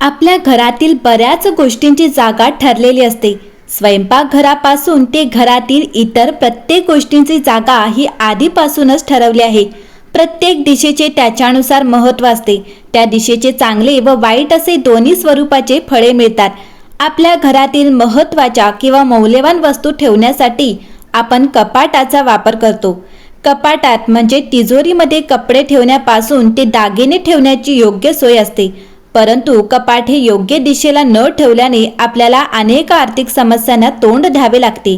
आपल्या घरातील बऱ्याच गोष्टींची जागा ठरलेली असते. स्वयंपाकघरापासून ते घरातील इतर प्रत्येक गोष्टींची जागा ही आधीपासूनच ठरवली आहे. प्रत्येक दिशेचे त्याच्यानुसार महत्त्व असते. त्या दिशेचे चांगले व वाईट असे दोन्ही स्वरूपाचे फळे मिळतात. आपल्या घरातील महत्त्वाच्या किंवा मौल्यवान वस्तू ठेवण्यासाठी आपण कपाटाचा वापर करतो. कपाटात म्हणजे तिजोरीमध्ये कपडे ठेवण्यापासून ते दागिने ठेवण्याची योग्य सोय असते. परंतु कपाट हे योग्य दिशेला न ठेवल्याने आपल्याला अनेक आर्थिक समस्यांना तोंड द्यावे लागते.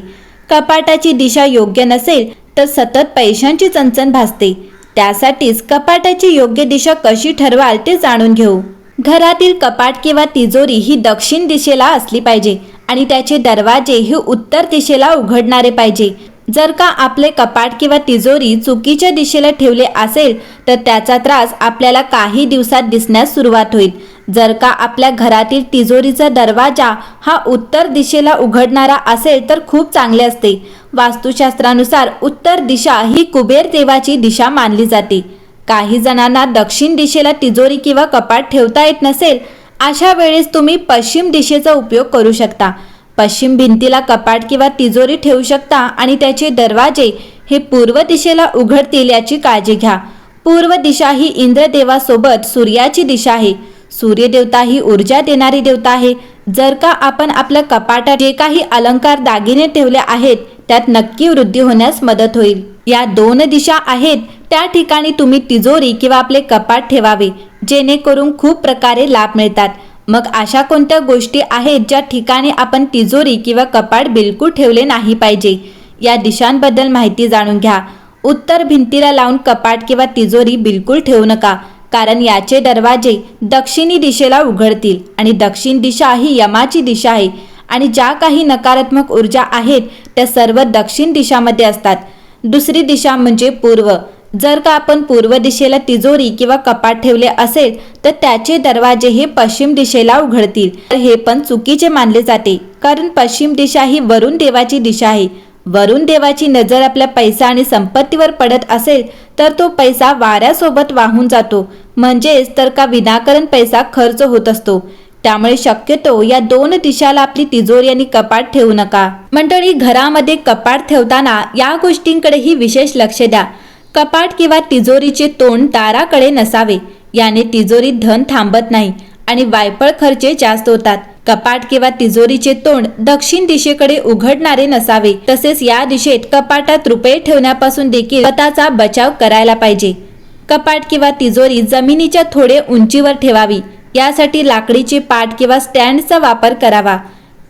कपाटाची दिशा योग्य नसेल तर सतत पैशांची चणचण भासते. त्यासाठीच कपाटाची योग्य दिशा कशी ठरवाल ते जाणून घेऊ. घरातील कपाट किंवा तिजोरी ही दक्षिण दिशेला असली पाहिजे आणि त्याचे दरवाजे हे उत्तर दिशेला उघडणारे पाहिजे. जर का आपले कपाट किंवा तिजोरी चुकीच्या दिशेला ठेवले असेल तर त्याचा त्रास आपल्याला काही दिवसात दिसण्यास सुरुवात होईल. जर का आपल्या घरातील तिजोरीचा दरवाजा हा उत्तर दिशेला उघडणारा असेल तर खूप चांगले असते. वास्तुशास्त्रानुसार उत्तर दिशा ही कुबेर देवाची दिशा मानली जाते. काही जणांना दक्षिण दिशेला तिजोरी किंवा कपाट ठेवता येत नसेल अशा वेळेस तुम्ही पश्चिम दिशेचा उपयोग करू शकता. पश्चिम भिंतीला कपाट किंवा तिजोरी ठेवू शकता आणि त्याचे दरवाजे हे पूर्व दिशेला उघडतील याची काळजी घ्या. पूर्व दिशा ही इंद्रदेवासोबत सूर्याची दिशा आहे. सूर्यदेवता ही ऊर्जा देणारी देवता आहे. जर का आपण आपल्या कपाटात जे काही अलंकार दागिने ठेवले आहेत त्यात नक्की वृद्धी होण्यास मदत होईल. या दोन दिशा आहेत त्या ठिकाणी तुम्ही तिजोरी किंवा आपले कपाट ठेवावे जेणेकरून खूप प्रकारे लाभ मिळतात. मग अशा कोणत्या गोष्टी आहेत ज्या ठिकाणी आपण तिजोरी किंवा कपाट बिलकुल ठेवले नाही पाहिजे? या दिशांबद्दल माहिती जाणून घ्या. उत्तर भिंतीला लावून कपाट किंवा तिजोरी बिलकुल ठेवू नका कारण याचे दरवाजे दक्षिणी दिशेला उघडतील आणि दक्षिण दिशा ही यमाची दिशा आहे आणि ज्या काही नकारात्मक ऊर्जा आहेत त्या सर्व दक्षिण दिशामध्ये असतात. दुसरी दिशा म्हणजे पूर्व. जर का आपण पूर्व दिशेला तिजोरी किंवा कपाट ठेवले असेल तर त्याचे दरवाजे हे पश्चिम दिशेला उघडतील. तर हे पण चुकीचे मानले जाते कारण पश्चिम दिशा ही वरुण देवाची दिशा आहे. वरुण देवाची नजर आपल्या पैसा आणि संपत्तीवर पडत असेल तर तो पैसा वाऱ्यासोबत वाहून जातो. म्हणजेच तर का विनाकारण पैसा खर्च होत असतो. त्यामुळे शक्यतो या दोन दिशाला आपली तिजोरी आणि कपाट ठेवू नका. मंडळी घरामध्ये कपाट ठेवताना या गोष्टींकडेही विशेष लक्ष द्या. कपाट किंवा तिजोरीचे तोंड दाराकडे नसावे. याने तिजोरीत धन थांबत नाही आणि वायफळ खर्चे जास्त होतात. कपाट किंवा तिजोरीचे तोंड दक्षिण दिशेकडे उघडणारे नसावे. तसेच या दिशेत कपाटात रुपये ठेवण्यापासून देखील स्वतःचा बचाव करायला पाहिजे. कपाट किंवा तिजोरी जमिनीच्या थोडे उंचीवर ठेवावी. यासाठी लाकडीचे पाट किंवा स्टँडचा वापर करावा.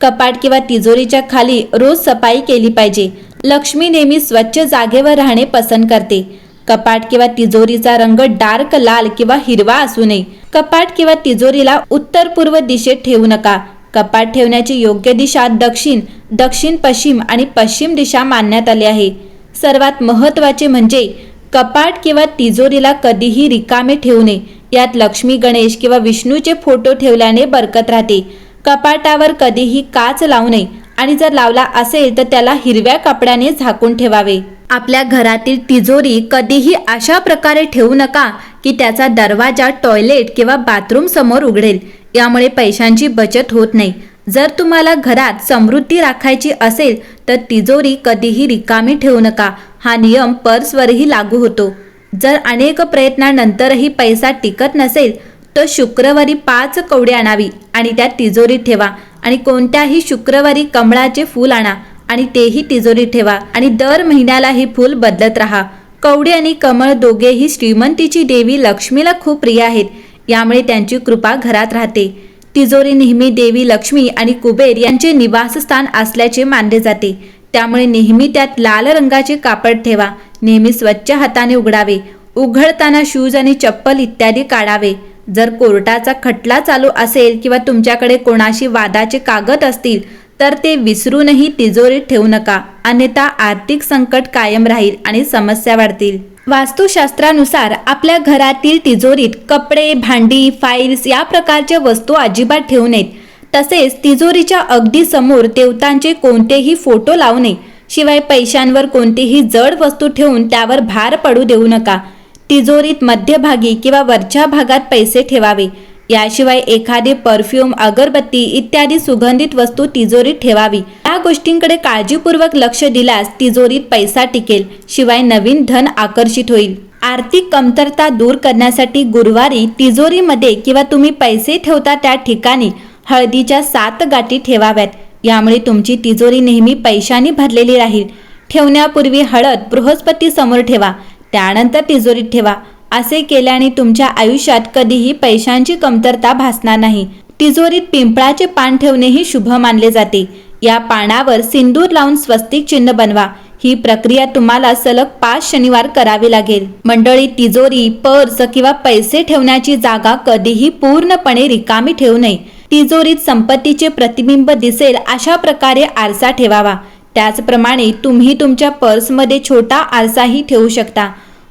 कपाट किंवा तिजोरीच्या खाली रोज सफाई केली पाहिजे. लक्ष्मी नेहमी स्वच्छ जागेवर राहणे पसंत करते. कपाट किंवा तिजोरीचा रंग डार्क लाल किंवा हिरवा असू नये. कपाट किंवा तिजोरीला उत्तर पूर्व दिशेत ठेवू नका. कपाट ठेवण्याची योग्य दिशा दक्षिण दक्षिण पश्चिम आणि पश्चिम दिशा मानण्यात आली आहे. सर्वात महत्त्वाचे म्हणजे कपाट किंवा तिजोरीला कधीही रिकामे ठेवू नये. यात लक्ष्मी गणेश किंवा विष्णूचे फोटो ठेवल्याने बरकत राहते. कपाटावर कधीही काच लावू नये. आणि जर लावला असेल तर त्याला हिरव्या कपड्याने झाकून ठेवावे. आपल्या घरातील तिजोरी कधीही अशा प्रकारे ठेवू नका की त्याचा दरवाजा टॉयलेट किंवा बाथरूम समोर उघडेल. यामुळे पैशांची बचत होत नाही. जर तुम्हाला घरात समृद्धी राखायची असेल तर तिजोरी कधीही रिकामी ठेवू नका. हा नियम पर्सवरही लागू होतो. जर अनेक प्रयत्नानंतरही पैसा टिकत नसेल तर शुक्रवारी पाच कवडी आणावी आणि त्यात तिजोरीत ठेवा. आणि कोणत्याही शुक्रवारी कमळाचे फूल आणा आणि तेही तिजोरीत ठेवा. आणि दर महिन्याला हे फूल बदलत राहा. कवडी आणि कमळ दोघेही श्रीमंतीची देवी लक्ष्मीला खूप प्रिय आहेत. यामुळे त्यांची कृपा घरात राहते. तिजोरी नेहमी देवी लक्ष्मी आणि कुबेर यांचे निवासस्थान असल्याचे मानले जाते. त्यामुळे नेहमी त्यात लाल रंगाचे कापड ठेवा. नेहमी स्वच्छ हाताने उघडावे. उघडताना शूज आणि चप्पल इत्यादी काढावे. जर कोर्टाचा खटला चालू असेल किंवा तुमच्याकडे कोणाशी वादाचे कागद असतील तर ते विसरूनही तिजोरीत ठेवू नका. अन्यथा आर्थिक संकट कायम राहील आणि समस्या वाढतील. वास्तुशास्त्रानुसार आपल्या घरातील तिजोरीत कपडे भांडी फाईल्स या प्रकारच्या वस्तू अजिबात ठेवू नयेत. तसेच तिजोरीच्या अगदी समोर देवतांचे कोणतेही फोटो लावू नये. शिवाय पैशांवर कोणतीही जड वस्तू ठेवून त्यावर भार पडू देऊ नका. तिजोरीत मध्यभागी किंवा वरच्या भागात पैसे ठेवावे. याशिवाय एखादे परफ्यूम अगरबत्ती इत्यादी सुगंधित वस्तू तिजोरीत ठेवावी. या गोष्टींकडे काळजीपूर्वक लक्ष दिल्यास तिजोरीत पैसा टिकेल शिवाय नवीन धन आकर्षित होईल. आर्थिक कमतरता दूर करण्यासाठी गुरुवारी तिजोरीमध्ये किंवा तुम्ही पैसे ठेवता त्या ठिकाणी हळदीच्या सात गाठी ठेवाव्यात. यामुळे तुमची तिजोरी नेहमी पैशाने भरलेली राहील. ठेवण्यापूर्वी हळद बृहस्पती समोर ठेवा. त्यानंतर तिजोरीत ठेवा. असे केल्याने तुमच्या आयुष्यात कधीही पैशांची कमतरता भासणार नाही. तिजोरीत पिंपळाचे पान ठेवणेही शुभ मानले जाते. या पानावर सिंदूर लावून स्वस्तिक चिन्ह बनवा. ही प्रक्रिया तुम्हाला सलग पाच शनिवार करावी लागेल. मंडळी तिजोरी पर्स किंवा पैसे ठेवण्याची जागा कधीही पूर्णपणे रिकामी ठेवू नये. तिजोरीत संपत्तीचे प्रतिबिंब दिसेल अशा प्रकारे आरसा ठेवावा. त्याचप्रमाणे तुम्ही तुमच्या पर्समध्ये छोटा आरसाही ठेवू शकता.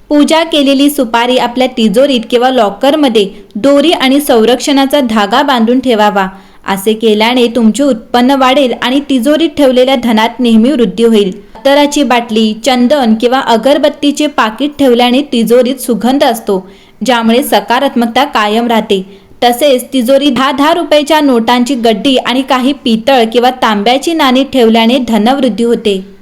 पूजा केलेली सुपारी आपल्या तिजोरीत किंवा लॉकरमध्ये दोरी आणि संरक्षणाचा धागा बांधून ठेवावा. असे केल्याने तुमचे उत्पन्न वाढेल आणि तिजोरीत ठेवलेल्या धनात नेहमी वृद्धी होईल. अत्तराची बाटली चंदन किंवा अगरबत्तीचे पाकिट ठेवल्याने तिजोरीत सुगंध असतो ज्यामुळे सकारात्मकता कायम राहते. तसेच तिजोरी दहा दहा रुपयाच्या नोटांची गड्डी आणि काही पितळ किंवा तांब्याची नाणी ठेवल्याने धनवृद्धी होते.